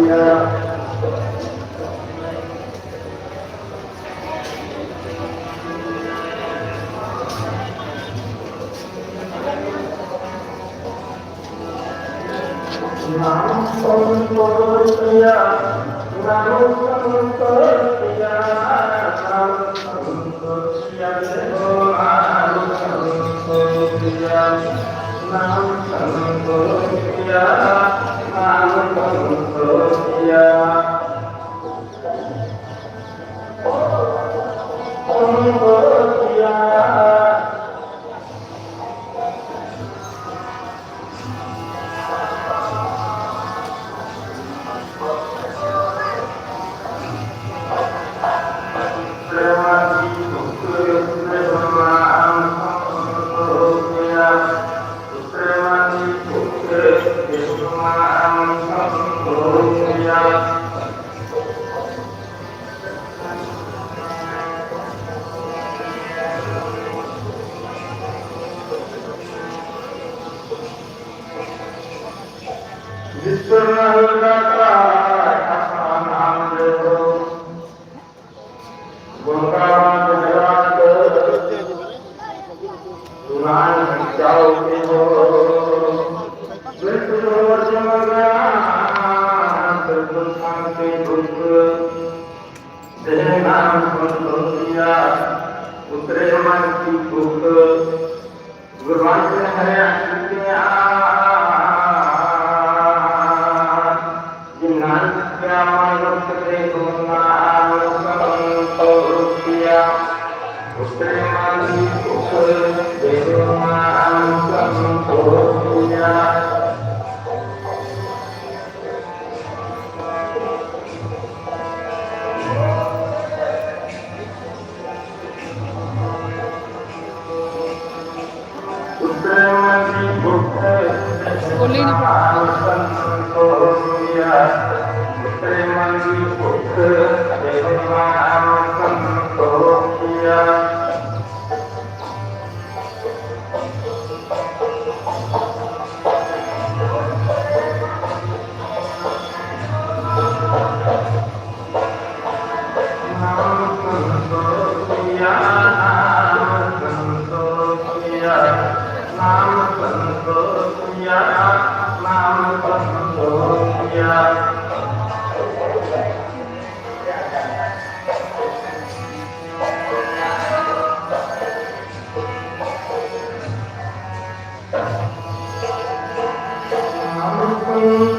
dunia ਉਤਰੇ ਮਨ ਦੀ ਭੁੱਖ ਗੁਰਵੰਤ ਹੈ ਸੁਤਿਆ Yeah. Nam Phật Tử Gia Nam Phật Tử Gia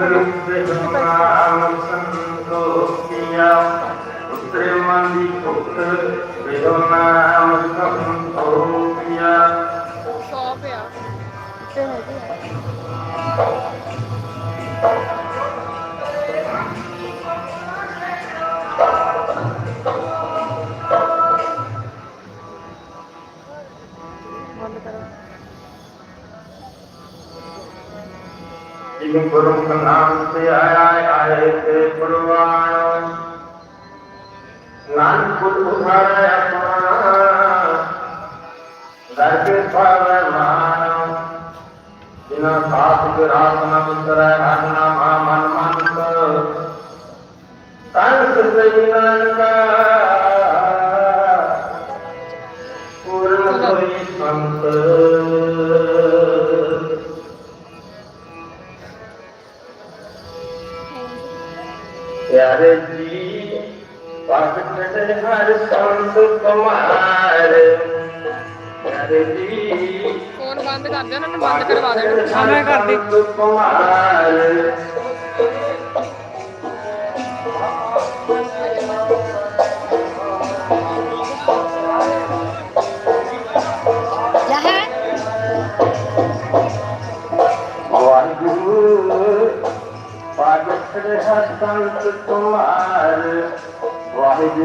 ਰੂਪੇ ਆਮ ਸੰਤੋਖਿਆ ਉਤਰੇ ਮੰਦੀ ਭੁੱਖ ਵਿਦੋ ਨਾਮ ਸੰਤੋਖਿਆ ਸੌ ਪਿਆ ਤੇ ਹੈਗੇ ਜਿਨ ਗੁਰੂ ਕਾ ਨਾਮ ਤੇ ਆਇਆ ਆਏ ਤੇ ਪਰਵਾਨ ਨਾਨਕ ਗੁਰ ਉਧਾਰੇ ਆਪਣਾ। ਦਰ ਕੇ ਪਾਵੈ ਮਾਨ। ਜਿਨਾ ਸਾਥ ਕੇ ਰਾਤ ਨਾ ਉਤਰੈ ਹਰ ਨਾਮ ਮਨ ਮਨ ਕਰ ਤਨ ਸਈ ਨਾਨਕਾ ਪੂਰਨ ਹੋਈ ਸੰਤ ਪਿਆਰੇ ਜੀ ਭਗਤ ਹਰ ਸੰਤ ਤੁਮਾਰ ਪਿਆਰੇ ਜੀ ਫੋਨ ਬੰਦ ਕਰ ਦੇ ਉਹਨਾਂ ਨੂੰ ਬੰਦ ਕਰਵਾ ਦੇਣਾ। ਸਾਵੇਂ ਕਰਦੀ ਤੁਮਾਰ ਵਾਹਿਗੁਰੂ حكمت তোমার وحدك